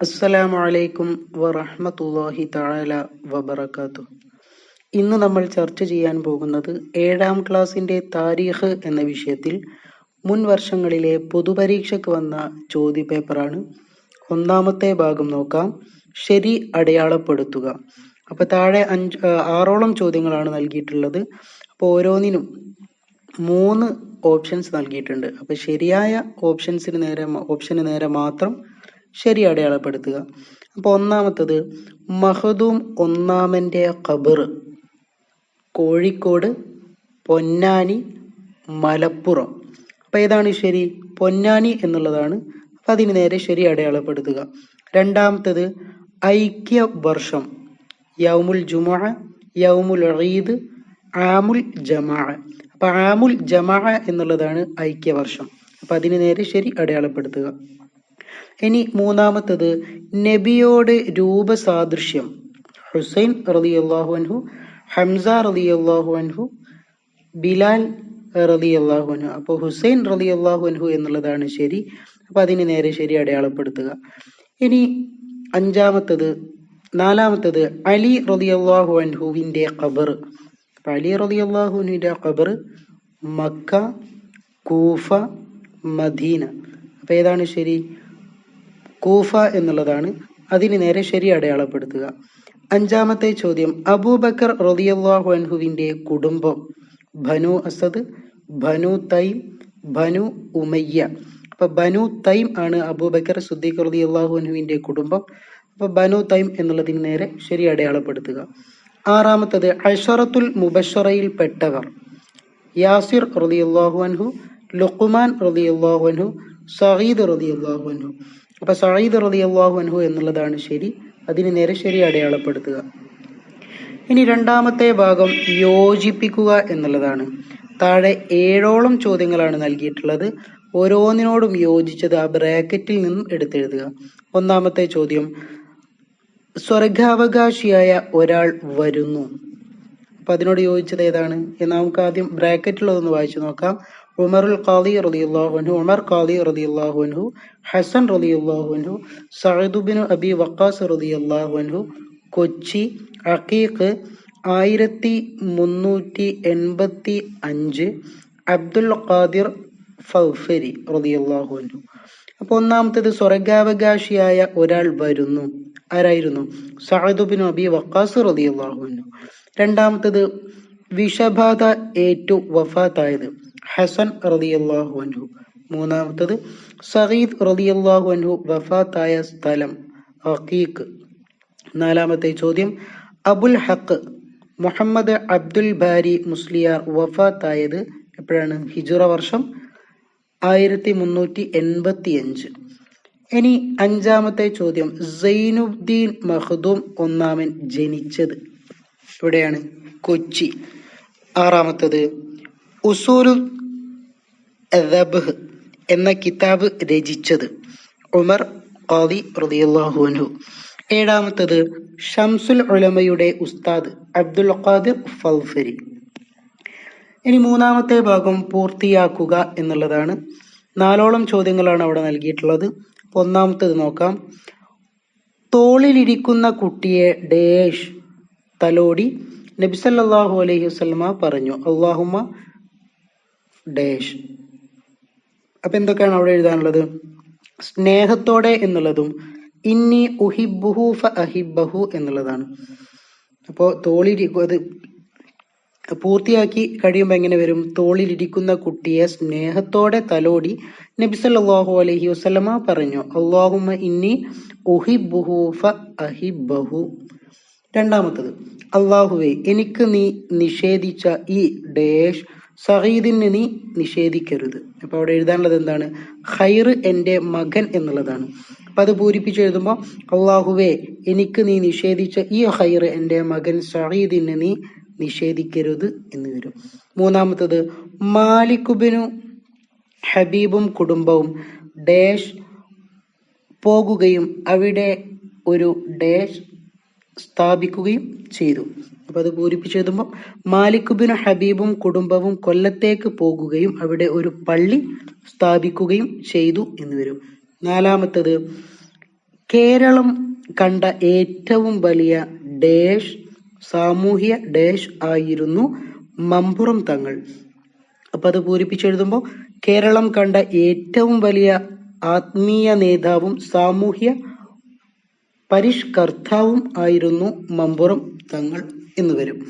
അസ്സലാമു അലൈക്കും വറഹ്മത്തുള്ളാഹി തആല വബറകാത്തു ഇന്ന് നമ്മൾ ചർച്ച ചെയ്യാൻ പോകുന്നത് ഏഴാം ക്ലാസ്സിന്റെ താരീഖ് എന്ന വിഷയത്തിൽ മുൻ വർഷങ്ങളിലെ പൊതുപരീക്ഷയ്ക്ക് വന്ന ചോദ്യ പേപ്പറാണ് ഒന്നാമത്തെ ഭാഗം നോക്കാം. ശരി അടയാളപ്പെടുത്തുക. അപ്പൊ താഴെ അഞ്ച് ആറോളം ചോദ്യങ്ങളാണ് നൽകിയിട്ടുള്ളത്. അപ്പോൾ ഓരോന്നിനും മൂന്ന് ഓപ്ഷൻസ് നൽകിയിട്ടുണ്ട്. അപ്പൊ ശരിയായ ഓപ്ഷൻസിന് നേരെ ഓപ്ഷന് നേരെ മാത്രം ശരി അടയാളപ്പെടുത്തുക. അപ്പോൾ ഒന്നാമത്തത് മഹദൂം ഒന്നാമന്റെ ഖബർ. കോഴിക്കോട് പൊന്നാനി മലപ്പുറം. അപ്പോൾ ഏതാണ് ശരി? പൊന്നാനി എന്നുള്ളതാണ്. അപ്പൊ അതിന് നേരെ ശരി അടയാളപ്പെടുത്തുക. രണ്ടാമത്തത് ഐക്യ വർഷം യൗമുൽ ജുമുഅ യൗമുൽ ഈദ് ആമുൽ ജമാ അപ്പൊ ആമുൽ ജമാ എന്നുള്ളതാണ് ഐക്യവർഷം. അപ്പൊ അതിന് നേരെ ശരി അടയാളപ്പെടുത്തുക. ഇനി മൂന്നാമത്തത് നബിയോട് രൂപസാദൃശ്യം. ഹുസൈൻ റളിയല്ലാഹു അൻഹു ഹംസ റളിയല്ലാഹു അൻഹു ബിലാൽ റളിയല്ലാഹു അൻഹു. അപ്പോൾ ഹുസൈൻ റളിയല്ലാഹു അൻഹു എന്നുള്ളതാണ് ശരി. അപ്പൊ അതിന് നേരെ ശരി അടയാളപ്പെടുത്തുക. ഇനി അഞ്ചാമത്തത് നാലാമത്തത് അലി റളിയല്ലാഹു അൻഹുവിന്റെ ഖബർ. അപ്പം അലി റളിയല്ലാഹു അൻഹുവിന്റെ ഖബർ മക്ക കൂഫ മദീന. അപ്പൊ ഏതാണ് ശരി? കൂഫ എന്നുള്ളതാണ് അതിന് നേരെ ശരി അടയാളപ്പെടുത്തുക. അഞ്ചാമത്തെ ചോദ്യം അബൂബക്കർ റളിയല്ലാഹു അൻഹുവിന്റെ കുടുംബം Banu Asad Banu Taim Banu Umayya. അപ്പൊ ബനു തൈം ആണ് അബൂബക്കർ സുദ്ദീഖ് റളിയല്ലാഹു അൻഹുവിന്റെ കുടുംബം. അപ്പൊ ബനു തൈം എന്നുള്ളതിന് നേരെ ശരി അടയാളപ്പെടുത്തുക. ആറാമത്തത് അഷറത്തുൽ മുബഷറയിൽ പെട്ടവർ യാസിർ റളിയല്ലാഹു അൻഹു ലുഖ്മാൻ റളിയല്ലാഹു അൻഹു സഈദ് റളിയല്ലാഹു അൻഹു. അപ്പൊ സഈദ് റളിയല്ലാഹു അൻഹു എന്നുള്ളതാണ് ശരി. അതിന് നേരെ ശരി അടയാളപ്പെടുത്തുക. ഇനി രണ്ടാമത്തെ ഭാഗം യോജിപ്പിക്കുക എന്നുള്ളതാണ്. താഴെ ഏഴോളം ചോദ്യങ്ങളാണ് നൽകിയിട്ടുള്ളത്. ഓരോന്നിനോടും യോജിച്ചത് ആ ബ്രാക്കറ്റിൽ നിന്നും എടുത്തെഴുതുക. ഒന്നാമത്തെ ചോദ്യം സ്വർഗാവകാശിയായ ഒരാൾ വരുന്നു. അപ്പൊ അതിനോട് യോജിച്ചത് ഏതാണ്? നമുക്ക് ആദ്യം ബ്രാക്കറ്റിലുള്ളതൊന്ന് വായിച്ചു നോക്കാം. ഉമറുൽ ഖാദി റളിയല്ലാഹു അൻഹു ഉമർ ഖാദി റളിയല്ലാഹു അൻഹു ഹസൻ റളിയല്ലാഹു അൻഹു സഅദ് ബിൻ അബി വക്കാസ് റളിയല്ലാഹു അൻഹു കൊച്ചി അഖീഖ് ആയിരത്തി മുന്നൂറ്റി എൺപത്തി അഞ്ച് അബ്ദുൽ ഖാദിർ ഫൗഫരി റളിയല്ലാഹു അൻഹു. അപ്പൊ ഒന്നാമത്തേത് സ്വർഗാവകാശിയായ ഒരാൾ വരുന്നു. ആരായിരുന്നു? സഹദുബിൻ ബിൻ അബി വക്കാസ് റളിയല്ലാഹു അൻഹു. രണ്ടാമത്തേത് വിഷബാധ ഏറ്റു വഫാത്തായത്. ഹസൻ റളിയല്ലാഹു അൻഹു. മൂന്നാമത്തത് സഹീദ് റളിയല്ലാഹു അൻഹു വഫാത്തായ സ്ഥലം അഖീഖ് നാലാമത്തെ ചോദ്യം അബുൽ ഹക്ക് മുഹമ്മദ് അബ്ദുൽ ബാരി മുസ്ലിയാർ വഫാത്തായത് എപ്പോഴാണ്? ഹിജുറ വർഷം ആയിരത്തി മുന്നൂറ്റി എൺപത്തി അഞ്ച് ഇനി അഞ്ചാമത്തെ ചോദ്യം സൈനുദ്ദീൻ മഹദൂം ഒന്നാമൻ ജനിച്ചത് എവിടെയാണ്? കൊച്ചി. ആറാമത്തത് ഉസൂലു ദബ്ഹ് എന്ന കിതാബ് രചിച്ചത് ഉമർ ഖാദി റളിയല്ലാഹു അൻഹു. ഏഴാമത്തത് ഷംസുൽ ഉലമയുടെ ഉസ്താദ് അബ്ദുൽ ഖാദിർ ഫൗഫരി. ഇനി മൂന്നാമത്തെ ഭാഗം പൂർത്തിയാക്കുക എന്നുള്ളതാണ്. നാലോളം ചോദ്യങ്ങളാണ് അവിടെ നൽകിയിട്ടുള്ളത്. ഒന്നാമത്തേത് നോക്കാം. തോളിലിരിക്കുന്ന കുട്ടിയെ ഡേഷ് തലോടി നബിസല്ലാഹു അലൈഹി വസ്ലമ പറഞ്ഞു. അള്ളാഹുമ്മ ഡേഷ്. അപ്പൊ എന്തൊക്കെയാണ് അവിടെ എഴുതാനുള്ളത്? സ്നേഹത്തോടെ എന്നുള്ളതും ഇന്നി ഉഹിബുഹു ഫ എന്നുള്ളതാണ്. അപ്പോൾ തോളിരിക്കും അത് പൂർത്തിയാക്കി കഴിയുമ്പോൾ എങ്ങനെ വരും? തോളിലിരിക്കുന്ന കുട്ടിയെ സ്നേഹത്തോടെ തലോടി നബി സല്ലല്ലാഹു അലൈഹി വസല്ലമ പറഞ്ഞു അള്ളാഹുമ ഇന്നി ഉഹിബുഹു ഫ രണ്ടാമത്തത് അള്ളാഹുവെ എനിക്ക് നീ നിഷേധിച്ച ഈ ഡേഷ് സഹീദിന് നീ നിഷേധിക്കരുത്. അപ്പൊ അവിടെ എഴുതാനുള്ളത് എന്താണ്? ഖൈർ എന്റെ മകൻ എന്നുള്ളതാണ്. അപ്പൊ അത് പൂരിപ്പിച്ച് എഴുതുമ്പോൾ അള്ളാഹുവേ എനിക്ക് നീ നിഷേധിച്ച ഈ ഹൈർ എന്റെ മകൻ സഹീദിന് നീ നിഷേധിക്കരുത് എന്ന് വരും. മൂന്നാമത്തത് മാലിക്കുബിനു ഹബീബും കുടുംബവും ഡേഷ് പോകുകയും അവിടെ ഒരു ഡേഷ് സ്ഥാപിക്കുകയും ചെയ്തു. അപ്പൊ അത് പൂരിപ്പിച്ച് എഴുതുമ്പോൾ മാലിക്കുബിന് ഹബീബും കുടുംബവും കൊല്ലത്തേക്ക് പോകുകയും അവിടെ ഒരു പള്ളി സ്ഥാപിക്കുകയും ചെയ്തു എന്ന് വരും. നാലാമത്തത് കേരളം കണ്ട ഏറ്റവും വലിയ ഡേഷ് സാമൂഹ്യ ഡേഷ് ആയിരുന്നു മമ്പുറം തങ്ങൾ. അപ്പൊ അത് പൂരിപ്പിച്ചെഴുതുമ്പോൾ കേരളം കണ്ട ഏറ്റവും വലിയ ആത്മീയ നേതാവും സാമൂഹ്യ പരിഷ്കർത്താവും ആയിരുന്നു മമ്പുറം തങ്ങൾ എന്ന് വരും.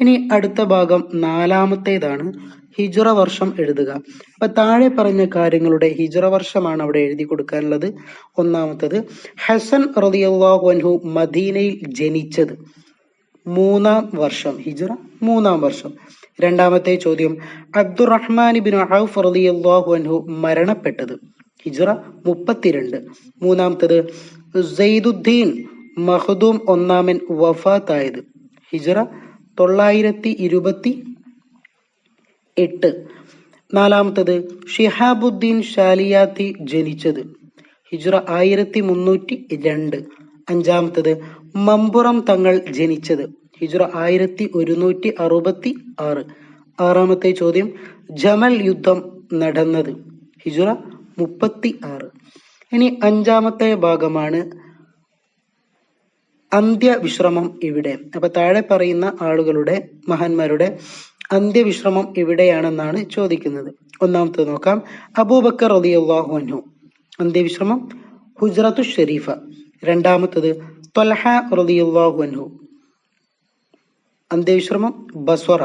ഇനി അടുത്ത ഭാഗം നാലാമത്തേതാണ് ഹിജ്റ വർഷം എഴുതുക. അപ്പൊ താഴെ പറഞ്ഞ കാര്യങ്ങളുടെ ഹിജ്റ വർഷമാണ് അവിടെ എഴുതി കൊടുക്കാനുള്ളത്. ഒന്നാമത്തത് ഹസൻ റളിയല്ലാഹു അൻഹു മദീനയിൽ ജനിച്ചത്. മൂന്നാം വർഷം ഹിജ്റ മൂന്നാം വർഷം. രണ്ടാമത്തെ ചോദ്യം അബ്ദുറഹ്മാൻ ബിൻ ഔഫ് റളിയല്ലാഹു അൻഹു മരണപ്പെട്ടത്. ഹിജറ മുപ്പത്തിരണ്ട്. മൂന്നാമത്തത് സെയ്ദുദ്ദീൻ മഹദൂം ഒന്നാമൻ വഫാത്തായത്. ഹിജറ തൊള്ളായിരത്തി ഇരുപത്തി എട്ട് നാലാമത്തത് ഷിഹാബുദ്ദീൻ ഷാലിയാത്തി ജനിച്ചത്. ഹിജറ ആയിരത്തി മുന്നൂറ്റി രണ്ട് അഞ്ചാമത്തത് മമ്പുറം തങ്ങൾ ജനിച്ചത്. ഹിജറ ആയിരത്തി ഒരുന്നൂറ്റി അറുപത്തി ആറ് ആറാമത്തെ ചോദ്യം ജമൽ യുദ്ധം നടന്നത്. ഹിജറ മുപ്പത്തി ആറ് ഇനി അഞ്ചാമത്തെ ഭാഗമാണ് അന്ത്യവിശ്രമം ഇവിടെ. അപ്പൊ താഴെ പറയുന്ന ആളുകളുടെ മഹാന്മാരുടെ അന്ത്യവിശ്രമം എവിടെയാണെന്നാണ് ചോദിക്കുന്നത്. ഒന്നാമത്തെ നോക്കാം. അബൂബക്കർ റളിയല്ലാഹു അൻഹു. അന്ത്യവിശ്രമം ഹുജ്റത്തു ഷെരീഫ. രണ്ടാമത്തത് തൊലഹ റളിയല്ലാഹു അൻഹു. അന്ത്യവിശ്രമം ബസ്വറ.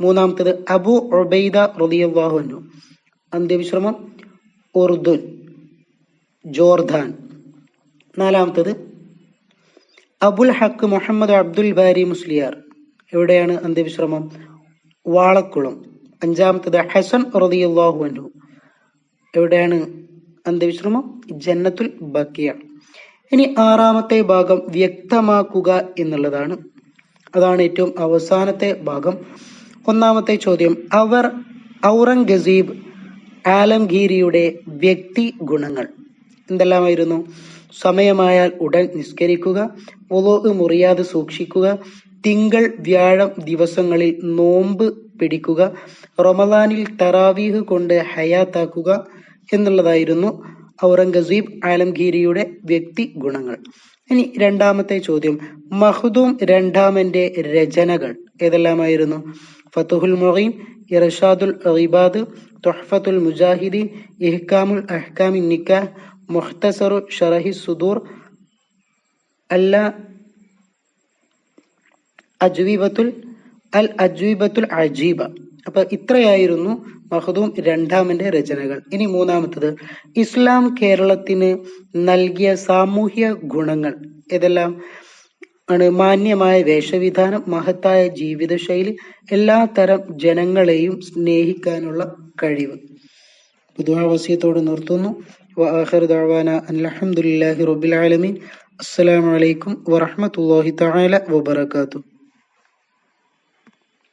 മൂന്നാമത്തത് അബു ഉബൈദ റളിയല്ലാഹു അൻഹു. അന്ത്യവിശ്രമം ഉർദുൻ ജോർദാൻ. നാലാമത്തത് അബുൽ ഹക്ക് മുഹമ്മദ് അബ്ദുൽ ബാരി മുസ്ലിയാർ. എവിടെയാണ് അന്ത്യവിശ്രമം? വാളക്കുളം. അഞ്ചാമത്തത് ഹസൻ റളിയല്ലാഹു അനു എവിടെയാണ് അന്ത്യവിശ്രമം? ജന്നത്തുൽ ബക്കിയ. ഇനി ആറാമത്തെ ഭാഗം വ്യക്തമാക്കുക എന്നുള്ളതാണ്. അതാണ് ഏറ്റവും അവസാനത്തെ ഭാഗം. ഒന്നാമത്തെ ചോദ്യം അവർ ഔറംഗസീബ് ആലംഗീരിയുടെ വ്യക്തി ഗുണങ്ങൾ എന്തെല്ലാമായിരുന്നു? സമയമായാൽ ഉടൻ നിസ്കരിക്കുക വുളു മുറിയാതെ സൂക്ഷിക്കുക തിങ്കൾ വ്യാഴം ദിവസങ്ങളിൽ നോമ്പ് പിടിക്കുക റൊമദാനിൽ തറാവീഹ് കൊണ്ട് ഹയാത്താക്കുക എന്നുള്ളതായിരുന്നു ഔറംഗസീബ് ആലംഗീരിയുടെ വ്യക്തി ഗുണങ്ങൾ. ഇനി രണ്ടാമത്തെ ചോദ്യം. മഹ്ദൂം രണ്ടാമന്റെ രചനകൾ ഏതെല്ലാമായിരുന്നു? ഫതുഹുൽ മൊഹീം ഇർഷാദുൽ ഇബാദ് തുഹഫത്തുൽ മുജാഹിദീൻ ഇഹ്കാമുൽ അഹ്കാമി നിക്കാഹ് മുഖ്തസറു ഷറഹി സുദൂർ അല്ല അജ്വീബത്തുൽ അൽ അജ്വീബത്തുൽ അജീബ. അപ്പൊ ഇത്രയായിരുന്നു മഹദൂം രണ്ടാമന്റെ രചനകൾ. ഇനി മൂന്നാമത്തത് ഇസ്ലാം കേരളത്തിന് നൽകിയ സാമൂഹ്യ ഗുണങ്ങൾ ഏതെല്ലാം? ആണ് മാന്യമായ വേഷവിധാനം മഹത്തായ ജീവിതശൈലി എല്ലാ തരം ജനങ്ങളെയും സ്നേഹിക്കാനുള്ള കഴിവ്. ബുധാവസ്യത്തോട് നിർത്തുന്നു. വാഹർദാന അലഹമുല്ലാഹി റബുലാലമീൻ അസ്സലാമലൈക്കും വറഹമത്തല്ലാഹി തആല